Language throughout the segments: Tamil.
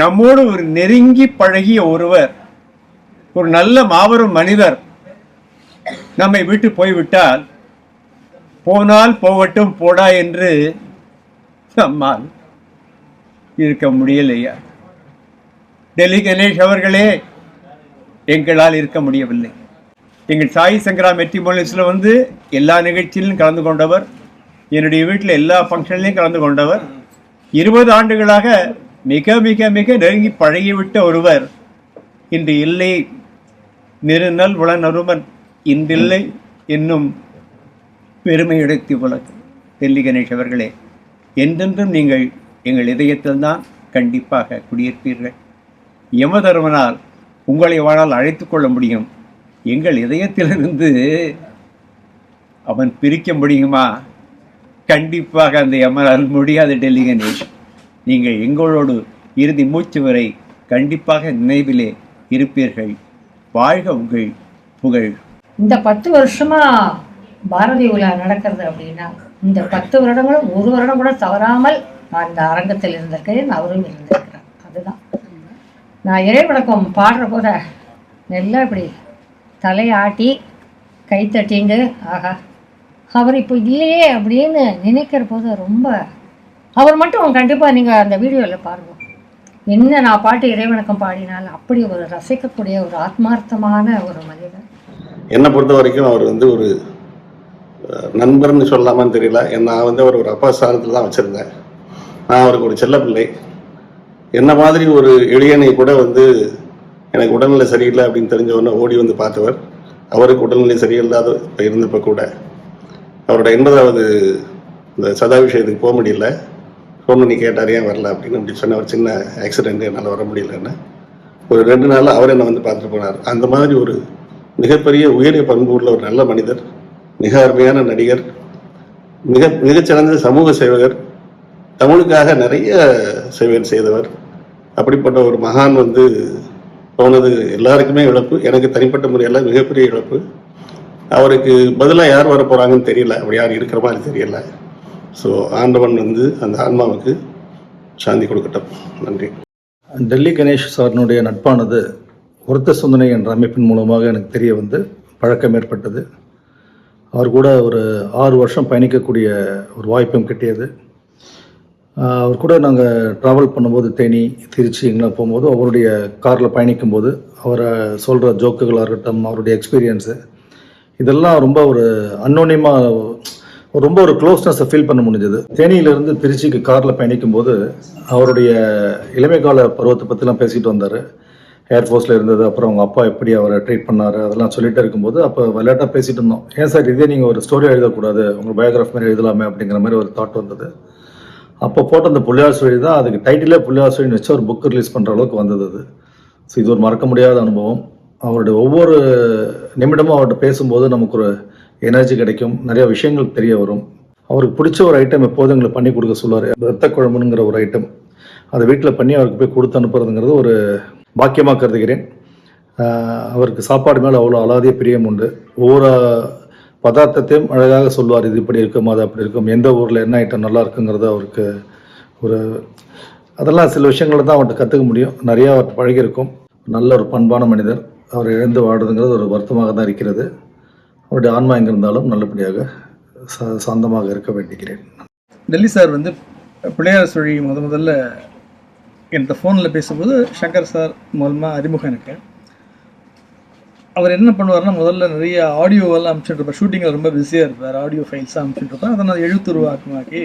நம்மோடு ஒரு நெருங்கி பழகிய ஒருவர் ஒரு நல்ல மாபெரும் மனிதர் நம்மை விட்டு போய்விட்டால் போனால் போகட்டும் போடா என்று நம்மால் இருக்க முடியலையா? டெல்லி கணேஷ் அவர்களே எங்களால் இருக்க முடியவில்லை. எங்கள் சாய் சங்கரா வெற்றி வந்து எல்லா நிகழ்ச்சியிலும் கலந்து கொண்டவர் என்னுடைய வீட்டில் எல்லா ஃபங்க்ஷன்லையும் கலந்து கொண்டவர். இருபது ஆண்டுகளாக மிக மிக மிக நெருங்கி பழகிவிட்ட ஒருவர் இன்று இல்லை. நெருநல் உளநறுமன் இன்றில்லை என்னும் பெருமையெடுத்து உலக டெல்லி கணேஷ் அவர்களே என்றென்றும் நீங்கள் எங்கள் இதயத்தில் தான் கண்டிப்பாக குடியிருப்பீர்கள். யமதர்மனால் உங்களை வாழால் அழைத்து கொள்ள முடியும். எங்கள் இதயத்திலிருந்து அவன் பிரிக்க முடியுமா? கண்டிப்பாக அந்த யமரால் முடியாது டெல்லி கணேஷ். நீங்கள் எங்களோடு இறுதி மூச்சு வரை கண்டிப்பாக நினைவிலே இருப்பீர்கள். வாழ்க உங்கள் புகழ். இந்த பத்து வருஷமா பாரதி உலா நடக்கிறது அப்படின்னா இந்த பத்து வருடங்களும் ஒரு வருடம் கூட தவறாமல் நான் இந்த அரங்கத்தில் இருந்திருக்கிறேன் அவரும் இருந்திருக்கிறார். அதுதான். நான் இறைவணக்கம் பாடுற போத நல்லா இப்படி தலையாட்டி கை தட்டிண்டு அவர் இப்போ இல்லையே அப்படின்னு நினைக்கிற போது ரொம்ப அவர் மட்டும் கண்டிப்பாக நீங்கள் அந்த வீடியோவில் பாருங்கள் என்ன நான் பாட்டு இறைவணக்கம் பாடினால் அப்படி ஒரு ரசிக்கக்கூடிய ஒரு ஆத்மார்த்தமான ஒரு மனிதன். என்னை பொறுத்த வரைக்கும் அவர் வந்து ஒரு நண்பர்னு சொல்லாமான்னு தெரியல. நான் வந்து அவர் ஒரு அப்பா ஸ்தானத்தில் தான் வச்சுருந்தேன். நான் அவருக்கு ஒரு செல்ல பிள்ளை. என்ன மாதிரி ஒரு இளையனை கூட வந்து எனக்கு உடல்நிலை சரியில்லை அப்படின்னு தெரிஞ்ச உடனே ஓடி வந்து பார்த்தவர் அவருக்கு உடல்நிலை சரியில்லாத இப்ப இருந்தப்ப கூட. அவரோட எண்பதாவது இந்த சதாபிஷேகத்துக்கு போக முடியல. ஃபோன் பண்ணி கேட்டார் ஏன் வரல? அப்படின்னு அப்படி சொன்ன ஒரு சின்ன ஆக்சிடென்ட் என்னால் வர முடியலன்னு ஒரு ரெண்டு நாள் அவர் என்னை வந்து பார்த்துட்டு போனார். அந்த மாதிரி ஒரு மிகப்பெரிய உயரிய பண்பு உள்ள ஒரு நல்ல மனிதர் மிக அருமையான நடிகர் மிக மிகச்சிறந்த சமூக சேவகர் தமிழுக்காக நிறைய சேவைகள் செய்தவர். அப்படிப்பட்ட ஒரு மகான் வந்து போனது எல்லாருக்குமே இழப்பு எனக்கு தனிப்பட்ட முறையில் மிகப்பெரிய இழப்பு. அவருக்கு பதிலாக யார் வர போகிறாங்கன்னு தெரியல. அப்படி யார் இருக்கிற மாதிரி தெரியல. ஸோ ஆண்டவன் வந்து அந்த ஆன்மாவுக்கு சாந்தி கொடுக்கட்டும். நன்றி. டெல்லி கணேஷ் சாரினுடைய நட்பானது ஒருத்த சிந்தனை என்ற அமைப்பின் மூலமாக எனக்கு தெரிய வந்து பழக்கம் ஏற்பட்டது. அவர் கூட ஒரு ஆறு வருஷம் பயணிக்கக்கூடிய ஒரு வாய்ப்பும் கிட்டியது. அவர் கூட நாங்கள் ட்ராவல் பண்ணும்போது தேனி திருச்சி எங்கே போகும்போது அவருடைய காரில் பயணிக்கும்போது அவரை சொல்கிற ஜோக்குகளாக இருக்கட்டும் அவருடைய எக்ஸ்பீரியன்ஸு இதெல்லாம் ரொம்ப ஒரு அன்னோனியமாக ரொம்ப ஒரு க்ளோஸ்னஸை ஃபீல் பண்ண முடிஞ்சது. தேனியிலிருந்து திருச்சிக்கு காரில் பயணிக்கும்போது அவருடைய இளமை கால பருவத்தை பற்றிலாம் பேசிட்டு வந்தார். ஏர்ஃபோர்ஸில் இருந்தது அப்புறம் அவங்க அப்பா எப்படி அவரை ட்ரீட் பண்ணார் அதெல்லாம் சொல்லிட்டு இருக்கும்போது அப்போ விளையாட்டாக பேசிட்டு இருந்தோம். ஏன் சார் இதே நீங்கள் ஒரு ஸ்டோரி எழுதக்கூடாது உங்கள் பயோகிராஃபி மாதிரி எழுதலாமே? அப்படிங்கிற மாதிரி ஒரு தாட் வந்தது. அப்போ போட்ட அந்த புள்ளியார் சுழி தான் அதுக்கு டைட்டிலே புள்ளியார் சுழின்னு வச்சு ஒரு புக் ரிலீஸ் பண்ணுற அளவுக்கு வந்தது அது. ஸோ இது ஒரு மறக்க முடியாத அனுபவம். அவருடைய ஒவ்வொரு நிமிடமும் அவர்கிட்ட பேசும்போது நமக்கு ஒரு எனர்ஜி கிடைக்கும். நிறைய விஷயங்கள் தெரிய வரும். அவருக்கு பிடிச்ச ஒரு ஐட்டம் எப்போதும் எங்களுக்கு பண்ணி கொடுக்க சொல்லுவார். ரத்த குழம்புங்கிற ஒரு ஐட்டம் அதை வீட்டில் பண்ணி அவருக்கு போய் கொடுத்து அனுப்புறதுங்கிறது ஒரு பாக்கியமாக கருதுகிறேன். அவருக்கு சாப்பாடு மேலே அவ்வளோ அலாதிய பிரியம் உண்டு. ஒவ்வொரு பதார்த்தத்தையும் அழகாக சொல்லுவார். இது இப்படி இருக்கும் அது அப்படி இருக்கும். எந்த ஊரில் என்ன ஐட்டம் நல்லா இருக்குங்கிறது அவருக்கு ஒரு அதெல்லாம் சில விஷயங்களை தான் அவர்கிட்ட கற்றுக்க முடியும். நிறையா அவர் பழகியிருக்கும். நல்ல ஒரு பண்பான மனிதர். அவர் இழந்து வாடுறதுங்கிறது ஒரு வருத்தமாக தான் இருக்கிறது. அவருடைய ஆன்மா எங்கே இருந்தாலும் நல்லபடியாக சா சாந்தமாக இருக்க வேண்டுகிறேன். டெல்லி சார் வந்து பிள்ளையார் சுழி முத முதல்ல என்கிட்ட ஃபோனில் பேசும்போது சங்கர் சார் மூலமாக அறிமுகம் எனக்கு. அவர் என்ன பண்ணுவார்னா முதல்ல நிறைய ஆடியோவெல்லாம் அனுப்பிச்சுட்டு இருப்பார். ஷூட்டிங்கில் ரொம்ப பிஸியாக இருப்பார். ஆடியோ ஃபைல்ஸாக அனுப்பிச்சுட்டு இருப்பார். அதை நான் எழுத்துருவாக்கமாக்கி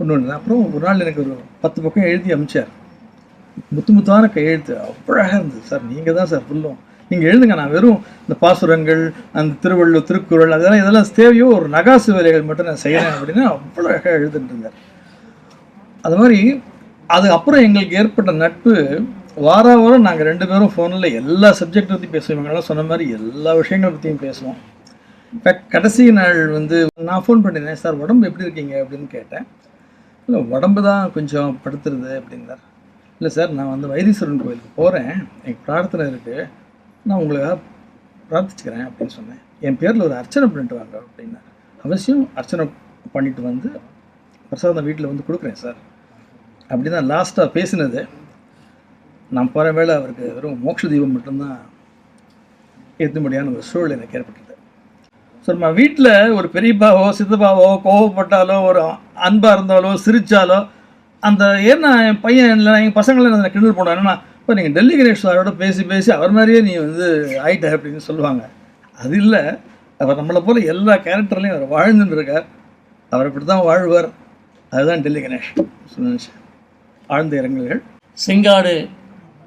ஒன்று ஒன்று அப்புறம் ஒரு நாள் எனக்கு ஒரு பத்து பக்கம் எழுதி அனுப்பிச்சார். முத்து முத்தான கையெழுத்து. அவ்வளோ இருந்தது சார். நீங்கள் தான் சார் ஃபுல்லும் நீங்கள் எழுதுங்க நான் வெறும் இந்த பாசுரங்கள் அந்த திருவள்ளுவர் திருக்குறள் அதெல்லாம் இதெல்லாம் தேவையோ ஒரு நகாசு வேலைகள் மட்டும் நான் செய்கிறேன் அப்படின்னு அவ்வளோ அழகாக எழுதிட்டு அது மாதிரி அது அப்புறம் எங்களுக்கு ஏற்பட்ட நட்பு வார வாரம் நாங்கள் ரெண்டு பேரும் ஃபோனில் எல்லா சப்ஜெக்ட் பற்றி பேசுவோம். சொன்ன மாதிரி எல்லா விஷயங்களை பற்றியும் பேசுவோம். இன்ஃபேக்ட் கடைசி நாள் வந்து நான் ஃபோன் பண்ணியிருந்தேன் சார் உடம்பு எப்படி இருக்கீங்க? அப்படின்னு கேட்டேன். இல்லை உடம்பு தான் கொஞ்சம் படுத்துருது அப்படின்னார். இல்லை சார் நான் வந்து வைத்தீஸ்வரன் கோயிலுக்கு போகிறேன் எனக்கு பிரார்த்தனை இருக்குது நான் உங்களுக்காக பிரார்த்திச்சுக்கிறேன் அப்படின்னு சொன்னேன். என் பேரில் ஒரு அர்ச்சனை பண்ணிட்டு வாங்க அப்படின்னா. அவசியம் அர்ச்சனை பண்ணிட்டு வந்து பிரசாதம் வீட்டில் வந்து கொடுக்குறேன் சார். அப்படி தான் லாஸ்ட்டாக பேசினது. நான் போகிற வேளை அவருக்கு வெறும் மோட்ச தீபம் மட்டும்தான் ஏற்றும்படியான ஒரு சூழல் எனக்கு ஏற்பட்டது. ஸோ நம்ம வீட்டில் ஒரு பெரியப்பாவோ சித்தப்பாவோ கோவப்பட்டாலோ ஒரு அன்பாக இருந்தாலோ சிரித்தாலோ அந்த ஏன்னா என் பையன் இல்லை எங்கள் பசங்களை நான் கிண்டல் போனேன் ஏன்னா இப்போ நீங்கள் டெல்லி கணேஷ் சாரோட பேசி பேசி அவர் மாதிரியே நீ வந்து ஆயிட்ட அப்படின்னு சொல்லுவாங்க. அது இல்லை. அவர் நம்மளை போல எல்லா கேரக்டர்லையும் அவர் வாழ்ந்துட்டு இருக்கார் அவர் இப்படி தான் வாழ்வார். அதுதான் டெல்லி கணேஷ். நினைச்சேன் ஆழ்ந்த இறங்குகள் செங்காடு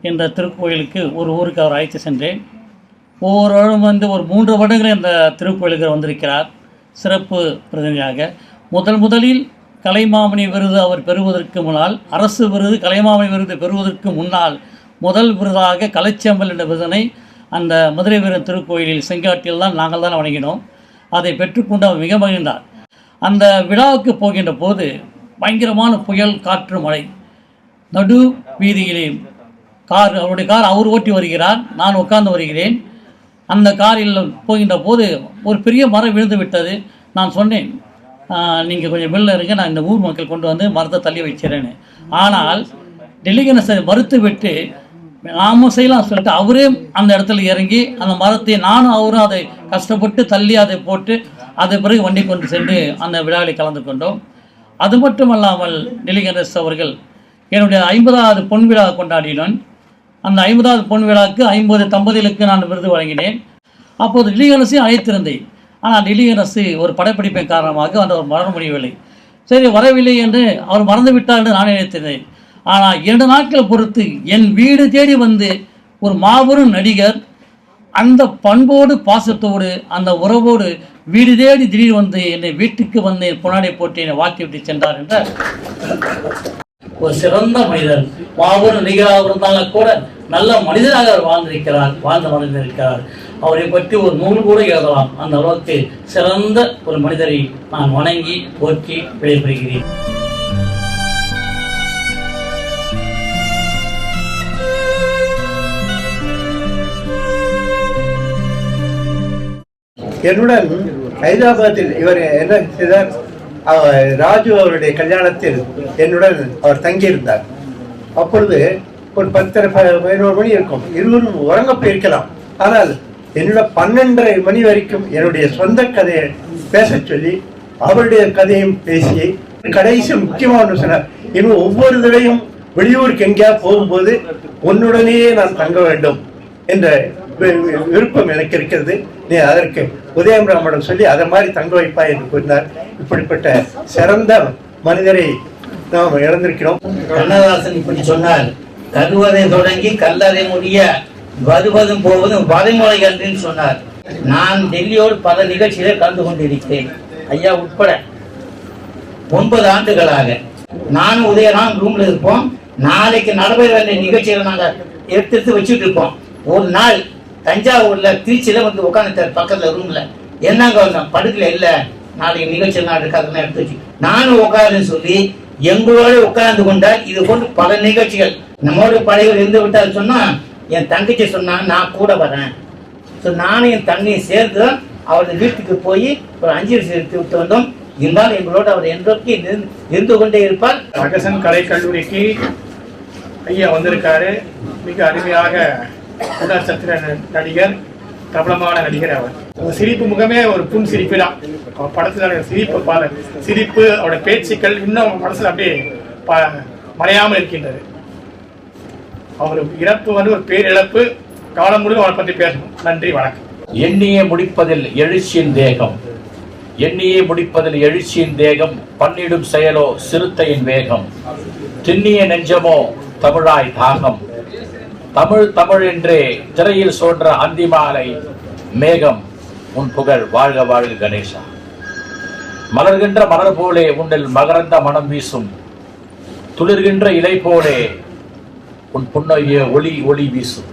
என்ற திருக்கோயிலுக்கு ஒரு ஊருக்கு அவர் அழைத்து சென்றேன். ஒவ்வொரு வருடம் வந்து ஒரு மூன்று வருடங்கள் இந்த திருக்கோயிலுக்கு வந்திருக்கிறார். சிறப்பு பிரதிநிதியாக. முதல் முதலில் கலைமாமணி விருது அவர் பெறுவதற்கு முன்னால் அரசு விருது கலைமாமணி விருது பெறுவதற்கு முன்னால் முதல் விருதாக கலைச்செம்பல் என்ற விருதனை அந்த மதுரை வீரன் திருக்கோயிலில் செங்காட்டில் தான் நாங்கள் தான் வணங்கினோம். அதை பெற்றுக்கொண்டு அவர் மிக மகிழ்ந்தார். அந்த விழாவுக்கு போகின்ற போது பயங்கரமான புயல் காற்று மழை. நடு வீதியிலே கார் அவருடைய கார் அவர் ஓட்டி வருகிறார். நான் உட்கார்ந்து வருகிறேன். அந்த காரில் போகின்ற போது ஒரு பெரிய மரம் விழுந்து விட்டது. நான் சொன்னேன் நீங்கள் கொஞ்சம் வெளில இருங்க. நான் இந்த ஊர் மக்கள் கொண்டு வந்து மரத்தை தள்ளி வைக்கிறேன்னு. ஆனால் டெல்லிகனஸை மறுத்து விட்டு நாம செய்யலாம் சொல்லிட்டு அவரே அந்த இடத்துல இறங்கி அந்த மரத்தை நானும் அவரும் அதை கஷ்டப்பட்டு தள்ளி அதை போட்டு அதை பிறகு வண்டி கொண்டு சென்று அந்த விழாவில் கலந்து கொண்டோம். அது மட்டுமல்லாமல் நிலிகரசு அவர்கள் என்னுடைய ஐம்பதாவது பொன் விழா கொண்டாடினோன். அந்த ஐம்பதாவது பொன் விழாவுக்கு ஐம்பது தம்பதிகளுக்கு நான் விருது வழங்கினேன். அப்போது நிலிகரசையும் அழைத்திருந்தேன். ஆனால் நிலிகரசு ஒரு படப்பிடிப்பின் காரணமாக அந்த ஒரு மரண முடியவில்லை சரி வரவில்லை என்று அவர் மறந்து விட்டார் என்று நான் நினைத்திருந்தேன் ஆனால் இரண்டு நாட்களை பொறுத்து என் வீடு தேடி வந்து ஒரு மாபெரும் நடிகர் அந்த பண்போடு பாசத்தோடு அந்த உறவோடு வீடு தேடி திடீர் வந்து என்னை வீட்டுக்கு வந்து புனாடை போட்டு என்னை வாக்கி விட்டு சென்றார் என்ற ஒரு சிறந்த மனிதர் மாபெரும் நடிகராக இருந்தாலும் கூட நல்ல மனிதராக அவர் வாழ்ந்திருக்கிறார் வாழ்ந்த மனிதர் இருக்கிறார் அவரை பற்றி ஒரு நூல் கூட எழுதலாம். அந்த அளவுக்கு சிறந்த ஒரு மனிதரை நான் வணங்கி போற்றி விடைபெறுகிறேன். என்னுடன் ஹைதராபாத்தில் இவர் என்ன செய்தார்? ராஜு அவருடைய கல்யாணத்தில் என்னுடன் அவர் தங்கியிருந்தார். அப்பொழுது ஒரு பத்தரை பதினோரு மணி இருக்கும். இருவரும் உறங்க போயிருக்கலாம். ஆனால் என்னோட பன்னெண்டரை மணி வரைக்கும் என்னுடைய சொந்த கதையை பேச சொல்லி அவருடைய கதையும் பேசி கடைசி முக்கியமான சொன்னார். இன்னும் ஒவ்வொரு தடையும் வெளியூருக்கு எங்கேயா போகும்போது உன்னுடனேயே நான் தங்க வேண்டும் என்ற விருப்பம் எனக்கு இருக்கிறது. நீ அதற்கு உதயம் ராமனிடம் சொல்லி அதை மாதிரி தங்க வைப்பாய் என்று கூறினார். இப்படிப்பட்ட சிறந்த மனிதரை நாம் இழந்திருக்கிறோம். கண்ணதாசன் இப்படி சொன்னார். கருவதை தொடங்கி கல்லறை முடிய வருவதும் போவதும் வரைமுறை என்று சொன்னார். நான் டெல்லியோடு பல நிகழ்ச்சிகளை கலந்து கொண்டிருக்கிறேன். ஐயா உட்பட ஒன்பது ஆண்டுகளாக. நானும் உதயநாம் ரூம்ல இருப்போம். நாளைக்கு நடைபெற வேண்டிய நிகழ்ச்சிகளை நாங்கள் எடுத்து எடுத்து வச்சுட்டு இருப்போம். ஒரு நாள் தஞ்சாவூர்ல திருச்சியில வந்து உட்காந்துட்டார் பக்கத்துல ரூம்ல என்னங்க வந்தோம் படுக்கல இல்ல. நாளைக்கு நிகழ்ச்சி நான் இருக்காதுன்னு எடுத்து வச்சு. நானும் உட்காருன்னு சொல்லி எங்களோட உட்கார்ந்து கொண்டால் இது போன்று பல நிகழ்ச்சிகள். நம்மோட படைகள் இருந்து விட்டால் சொன்னால் என் தங்கச்சி சொன்னால் நான் கூட வரேன். ஸோ நானும் என் தங்கையும் சேர்ந்து அவரது வீட்டுக்கு போய் ஒரு அஞ்சு வருஷம் எடுத்து விட்டு வந்தோம். இருந்தாலும் எங்களோட அவர் என்றைக்கு இருந்து- இருந்து கொண்டே இருப்பார். அகசன் கலை கல்லூரிக்கு ஐயா வந்திருக்காரு. மிக அருமையாக உணர்ச்சத்திர நடிகர் பிரபலமான நடிகர் அவர். சிரிப்பு முகமே ஒரு புன் சிரிப்பு தான். அவர் படத்தில் சிரிப்பு பால சிரிப்பு அவரோட பேச்சுக்கள் இன்னும் மனசில் அப்படியே ப- மறையாமல் இருக்கின்றது. அவர் இறப்பு வந்து ஒரு பேரிழப்பு. காலம் முழுவதும் அவரை பற்றி பேசணும். நன்றி வணக்கம். எண்ணியே முடிப்பதில் எழுச்சியின் தேகம். எண்ணியே முடிப்பதில் எழுச்சியின் தேகம். பண்ணிடும் செயலோ சிறுத்தையின் வேகம். திண்ணிய நெஞ்சமோ தமிழாய் தாகம். தமிழ் தமிழ் என்றே திரையில் சோன்ற அந்திமாலை மேகம் உன் புகழ் வாழ்க வாழ்க கணேசா. மலர்கின்ற மலர் போலே உன்னில் மகரந்த மனம் வீசும். துளிர்கின்ற இலை போலே உன் புன்னைய ஒளி ஒளி வீசும்.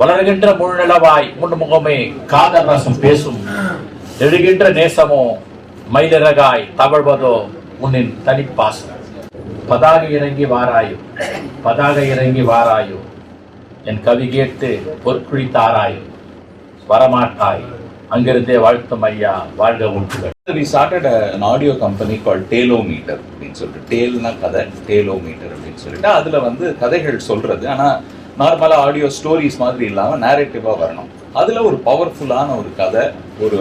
வளர்கின்ற முழுநிலவாய் முகமே காதல் ரசம் பேசும். எழுகின்ற நேசமோ மயிலிறகாய் தவழ்வதோ உன்னின் தனிப்பாசம் பதாக இறங்கி வாராயோ? பதாக இறங்கி வாராயோ? என் கவி கேட்டு பொற்குழி தாராயோ வரமாட்டாய். அங்கிருந்தே வாழ்த்தும் ஐயா வாழ்க உண்டுகள் we started an audio company called Taleometer அப்படின்னு சொல்லிட்டு டேல்னா கதை டேலோ மீட்டர் அப்படின்னு சொல்லிட்டு. அதில் வந்து கதைகள் சொல்கிறது ஆனால் நார்மலாக ஆடியோ ஸ்டோரிஸ் மாதிரி இல்லாமல் நேரேட்டிவாக வரணும். அதில் ஒரு பவர்ஃபுல்லான ஒரு கதை ஒரு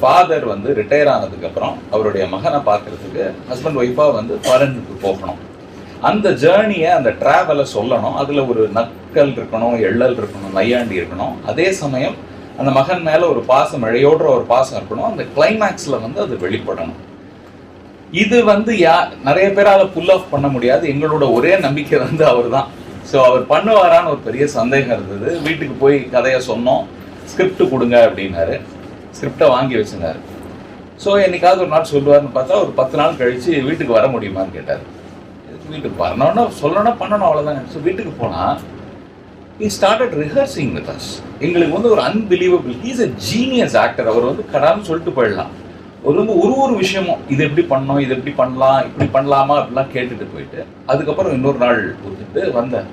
ஃபாதர் வந்து ரிட்டையர் ஆனதுக்கப்புறம் அவருடைய மகனை பார்க்கறதுக்கு ஹஸ்பண்ட் ஒய்ஃபாக வந்து ஃபாரினுக்கு போகணும். அந்த ஜேர்னியை அந்த ட்ராவலை சொல்லணும். அதில் ஒரு நக்கல் இருக்கணும் எள்ளல் இருக்கணும் நையாண்டி இருக்கணும். அதே சமயம் அந்த மகன் மேலே ஒரு பாசம் இழையோடுற ஒரு பாசம் இருக்கணும். அந்த கிளைமேக்ஸில் வந்து அது வெளிப்படணும். இது வந்து யா நிறைய பேரால புல் ஆஃப் பண்ண முடியாது. எங்களோட ஒரே நம்பிக்கை வந்து அவர் தான் ஸோ அவர் பண்ணுவாரான்னு ஒரு பெரிய சந்தேகம் இருந்தது. வீட்டுக்கு போய் கதையை சொன்னோம். ஸ்கிரிப்ட் கொடுங்க அப்படின்னாரு. ஸ்கிரிப்டை வாங்கி வச்சிருந்தார். ஸோ என்னைக்காவது ஒரு நாள் சொல்லுவார்னு பார்த்தா ஒரு பத்து நாள் கழித்து வீட்டுக்கு வர முடியுமான்னு கேட்டார். வீட்டுக்கு வரணும்னா சொல்லணும்னா பண்ணணும் அவ்வளோதாங்க ஸோ வீட்டுக்கு போனால் he started rehearsing with us எங்களுக்கு வந்து ஒரு unbelievable he's a genius actor அவர் வந்து கடான்னு சொல்லிட்டு போயிடலாம். ஒரு வந்து ஒரு ஒரு விஷயமும் இது எப்படி பண்ணோம் இது எப்படி பண்ணலாம் இப்படி பண்ணலாமா அப்படிலாம் கேட்டுட்டு போயிட்டு அதுக்கப்புறம் இன்னொரு நாள் கொடுத்துட்டு வந்தார்.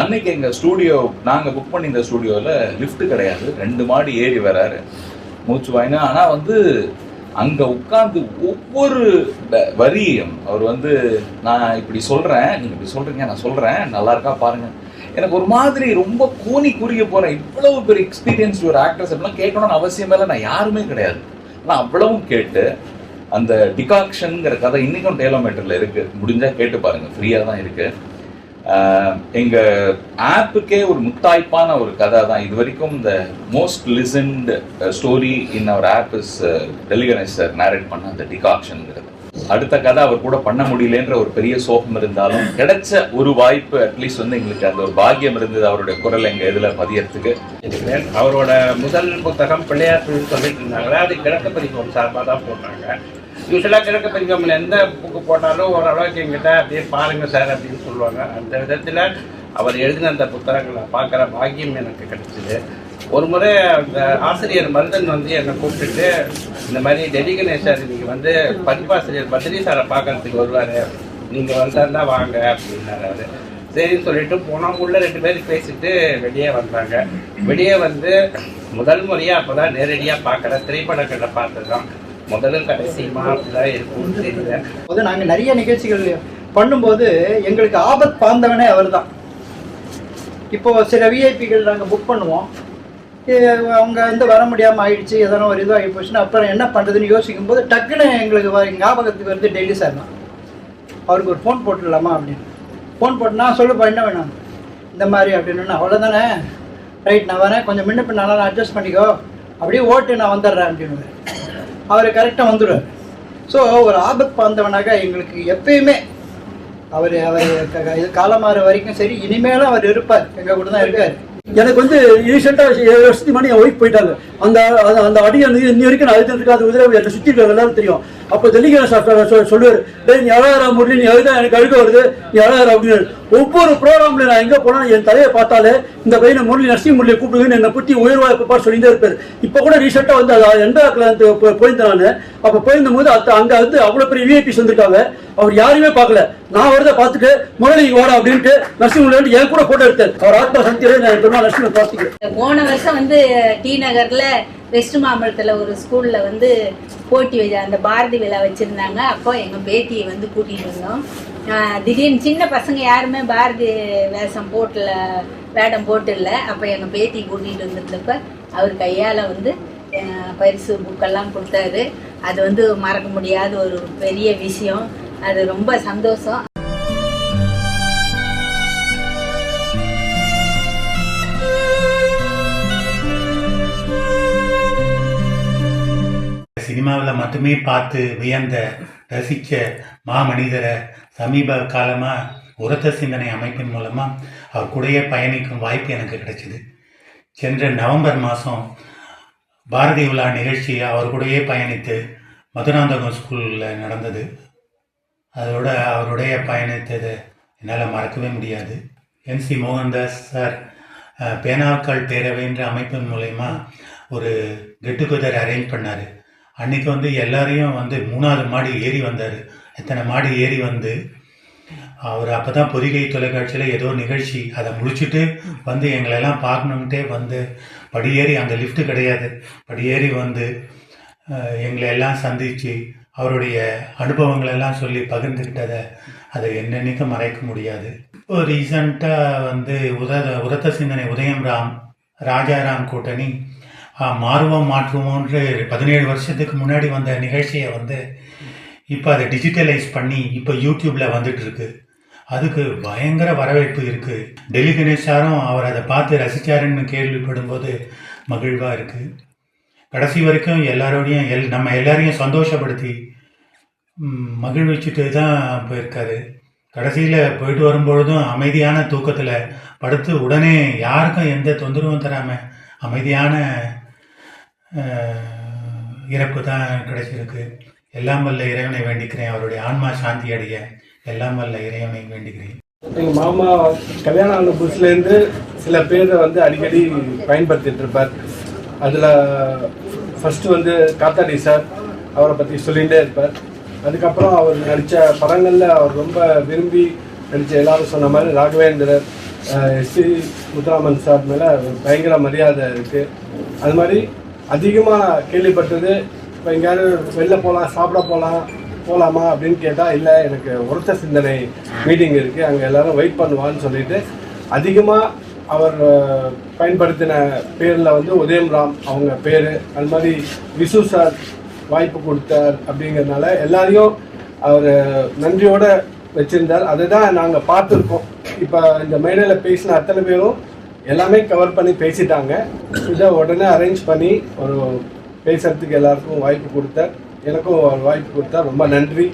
அன்னைக்கு எங்கள் ஸ்டூடியோ நாங்கள் புக் பண்ணியிருந்த ஸ்டூடியோவில் லிஃப்ட் கிடையாது. ரெண்டு மாடி ஏறி வராரு. மூச்சு வாயினா. ஆனால் வந்து அங்கே உட்காந்து ஒவ்வொரு வரியும் அவர் வந்து நான் இப்படி சொல்கிறேன் நீங்கள் இப்படி சொல்கிறீங்க நான் சொல்கிறேன் நல்லா இருக்கா பாருங்கள் எனக்கு ஒரு மாதிரி ரொம்ப கூனி கூறிய போகிறேன் இவ்வளவு பெரிய எக்ஸ்பீரியன்ஸ் ஒரு ஆக்ட்ரஸ் அப்படிலாம் கேட்கணும்னு அவசியம் இல்லை. நான் யாருமே கிடையாது. ஆனால் அவ்வளவும் கேட்டு அந்த டிகாக்ஷனுங்கிற கதை இன்றைக்கும் டேலோமீட்டரில் இருக்குது முடிஞ்சால் கேட்டு பாருங்கள் ஃப்ரீயாக தான் இருக்குது எங்கள் எங்க ஆப்புக்கே ஒரு முத்தாய்ப்பான ஒரு கதை தான் இது வரைக்கும் இந்த most listened story in our app is Delhi Ganesh sir narrate பண்ண அந்த டிகாக்ஷனுங்கிறது அடுத்த கதை அவர் கூட பண்ண முடியலன்ற ஒரு பெரிய சோகம் இருந்தாலும் கிடைச்ச ஒரு வாய்ப்பு அட்லீஸ்ட் வந்து எங்களுக்கு அந்த ஒரு பாக்கியம் இருந்தது. அவருடைய குரல் எங்க இதுல பதியறதுக்கு. அவரோட முதல் புத்தகம் பிள்ளையார் தொழில் சொல்லிட்டு இருந்தாங்களே அது கிழக்கு பதிப்பகம் சார்பாக தான் போட்டாங்க. யூஸ்வலாக கிழக்கு பதிப்பகம் எந்த புக்கு போட்டாலும் ஓரளவுக்கு எங்கிட்ட அப்படியே பாருங்க சார் அப்படின்னு சொல்லுவாங்க. அந்த விதத்தில் அவர் எழுதின அந்த புத்தகங்களை பார்க்குற பாக்கியம் எனக்கு கிடைச்சிது. ஒரு முறை அந்த ஆசிரியர் மருதன் வந்து என்னை கூப்பிட்டுட்டு இந்த மாதிரி டெல்லி கணேஷ் நீங்கள் வந்து பதிப்பாசிரியர் பத்ரி சாரை பார்க்கறதுக்கு வருவார். நீங்கள் வந்தாருந்தா வாங்க அப்படின்னாரு அவர். சரின்னு சொல்லிட்டு போனோம் உள்ள ரெண்டு பேரும் பேசிட்டு வெளியே வந்தாங்க. வெளியே வந்து முதல் முறையாக அப்போ தான் நேரடியாக பார்க்குற திரைப்படங்களை பார்த்தது தான் முதல்ல கடைசியுமா அப்படிதான் இருக்கும்னு தெரியல. போது நாங்கள் நிறைய நிகழ்ச்சிகள் பண்ணும்போது எங்களுக்கு ஆபத் பாந்தவனே அவர் தான் இப்போ சில விஐபிகள் நாங்கள் புக் பண்ணுவோம். இது அவங்க வந்து வர முடியாமல் ஆயிடுச்சு எதனா ஒரு இதுவாகி போச்சுன்னா அப்புறம் என்ன பண்ணுறதுன்னு யோசிக்கும் போது டக்குன்னு எங்களுக்கு ஞாபகத்துக்கு வருது டெல்லி சார் தான் அவருக்கு ஒரு ஃபோன் போட்டுடலாமா அப்படின்னு. ஃபோன் போட்டு நான் சொல்லுப்பா என்ன வேணும்? இந்த மாதிரி அப்படின்னு. அவ்வளோதானே ரைட் நான் வரேன். கொஞ்சம் முன்ன பின்னாலாம் நான் அட்ஜஸ்ட் பண்ணிக்கோ. அப்படியே ஓட்டு நான் வந்துடுறேன் அப்படின்னு. அவர் கரெக்டாக வந்துடுவார். ஸோ ஒரு ஆபத் பாந்தவனாக எங்களுக்கு எப்பயுமே அவர் அவர் க- இது வரைக்கும் சரி இனிமேலும் அவர் இருப்பார். எங்கள் கூட தான் இருக்கார். எனக்கு வந்து ரீசெண்டாக ஏழு வருஷத்துக்கு முன்னாடி என் ஒய்ஃப் போயிட்டாங்க. அந்த அந்த- அடி அந்த இன்னி வரைக்கும் நான் எழுதிட்டு இருக்காது உதவி என்னை சுற்றி எல்லாரும் தெரியும். அப்போ தெளிகர சார் சொல்லுவார் டேய் நீ அழகாரா முடியல நீ அழுதா எனக்கு அழுக வருது நீ அழகாரா அப்படின்னு. ஒவ்வொரு ப்ரோக்ராம்ல நான் எங்கே போனாலும் என் தலையை பார்த்தாலே இந்த பையனை முரளி நரசிம்ம கூப்பிடுங்கன்னு என்னை பற்றி உயர்வா பார் சொல்லிட்டே இருப்பார். இப்போ கூட ரீசெண்டாக வந்து அது எந்த போயிருந்தேன் நான் அப்போ போயிருந்த போது அத்த அங்கே வந்து அவ்வளோ பெரிய விஐபிஸ் வந்திருக்காங்க. அவர் யாரையுமே பார்க்கல. நான் வரதை பார்த்துட்டு முரளி வாடா அப்படின்ட்டு நரசிம்ம என் கூட போட்டோ எடுத்தார். அவர் ஆத்மா சக்தியோட நான் பெருமாள் நரசிம்ம பார்த்துக்கிறேன் போன வருஷம் வந்து டி நகர்ல வெஸ்ட் மாம்பழத்தில் ஒரு ஸ்கூலில் வந்து போட்டி அந்த பாரதி விழா வச்சுருந்தாங்க. அப்போ எங்கள் பேத்தியை வந்து கூட்டிகிட்டு வந்தோம். திடீர்னு சின்ன பசங்க யாருமே பாரதி வேஷம் போட்டில் வேடம் போட்டு இல்லை அப்போ எங்கள் பேத்தி கூட்டிகிட்டு வந்திருந்தப்ப அவர் கையால் வந்து பரிசு புக்கெல்லாம் கொடுத்தாரு. அது வந்து மறக்க முடியாத ஒரு பெரிய விஷயம். அது ரொம்ப சந்தோஷம். சினிமாவில் மட்டுமே பார்த்து வியந்த ரசித்த மாமனிதரை சமீப காலமாக உரத்த சிந்தனை அமைப்பின் மூலமாக அவர் கூடயே பயணிக்கும் வாய்ப்பு எனக்கு கிடைச்சிது. சென்ற நவம்பர் மாதம் பாரதி விழா நிகழ்ச்சி அவர் கூடயே பயணித்து மதுராந்தகம் ஸ்கூலில் நடந்தது. அதோட அவருடைய பயணித்தது என்னால் மறக்கவே முடியாது. என் சி மோகன்தாஸ் சார் பேனாக்கள் பேரவைன்ற அமைப்பின் மூலயமா ஒரு கெட் டுகெதர் அரேஞ்ச் பண்ணார். அன்றைக்கி வந்து எல்லாரையும் வந்து மூணாவது மாடி ஏறி வந்தார். எத்தனை மாடி ஏறி வந்து அவர் அப்போ தான் பொதிகை தொலைக்காட்சியில் ஏதோ நிகழ்ச்சி அதை முடிச்சுட்டு வந்து எங்களெல்லாம் பார்க்கணுன்ட்டே வந்து படியேறி அங்கே லிஃப்ட் கிடையாது. படியேறி வந்து எங்களை எல்லாம் சந்தித்து அவருடைய அனுபவங்களெல்லாம் சொல்லி பகிர்ந்துக்கிட்டதை அதை என்னென்னைக்கு மறைக்க முடியாது. இப்போ ரீசண்டாக வந்து உத உரத்த சிந்தனை உதயம் ராம் ராஜாராம் கூட்டணி மாறுவோம் மாற்றுவோம்ன்ற பதினேழு வருஷத்துக்கு முன்னாடி வந்த நிகழ்ச்சியை வந்து இப்போ அதை டிஜிட்டலைஸ் பண்ணி இப்போ யூடியூப்பில் வந்துட்டு இருக்கு அதுக்கு பயங்கர வரவேற்பு இருக்கு. டெல்லி கணேஷாரும் அவர் அதை பார்த்து ரசிச்சாருன்னு கேள்விப்படும்போது மகிழ்வாக இருக்கு. கடைசி வரைக்கும் எல்லாரோடையும் எல் நம்ம எல்லாரையும் சந்தோஷப்படுத்தி மகிழ்விச்சுட்டு தான் போயிருக்காரு. கடைசியில் போயிட்டு வரும்பொழுதும் அமைதியான தூக்கத்தில் படுத்து உடனே யாருக்கும் எந்த தொந்தரவும் தராமல் அமைதியான இறப்பு தான் கிடைச்சிருக்கு. எல்லாம் வல்ல இறைவனை வேண்டிக்கிறேன். அவருடைய ஆன்மா சாந்தி அடைய எல்லாம் வல்ல இறைவனை வேண்டுகிறேன். எங்கள் மாமா கல்யாணம் ஆன புதுசுலேருந்து சில பேரை வந்து அடிக்கடி பயன்படுத்திட்டு இருப்பார். அதில் ஃபஸ்ட்டு வந்து காத்தாடி சார் அவரை பற்றி சொல்லிகிட்டே இருப்பார். அதுக்கப்புறம் அவர் நடித்த படங்களில் அவர் ரொம்ப விரும்பி நடித்த எல்லாரும் சொன்ன மாதிரி Raghavendrar S C Muthuraman sir மேலே பயங்கர மரியாதை இருக்குது அது மாதிரி அதிகமாக கேள்விப்பட்டது இப்போ எங்கேயாவது வெளில போகலாம் சாப்பிட போகலாம் போகலாமா அப்படின்னு கேட்டால் இல்லை எனக்கு உரத்த சிந்தனை மீட்டிங் இருக்குது அங்கே எல்லாரும் வெயிட் பண்ணுவான்னு சொல்லிட்டு அதிகமாக அவர் பயன்படுத்தின பேரில் வந்து உதயம் ராம் அவங்க பேர். அது மாதிரி விசு சார் வாய்ப்பு கொடுத்தார் அப்படிங்கிறதுனால எல்லாரையும் அவர் நன்றியோடு வச்சுருந்தார். அதை தான் நாங்கள் பார்த்துருக்கோம். இப்போ இந்த மேடையில் பேசின அத்தனை பேரும் எல்லாமே கவர் பண்ணி பேசிட்டாங்க. இதை உடனே அரேஞ்ச் பண்ணி ஒரு பேசுறதுக்கு எல்லாருக்கும் வாய்ப்பு கொடுத்த எனக்கும் வாய்ப்பு கொடுத்தா ரொம்ப நன்றி.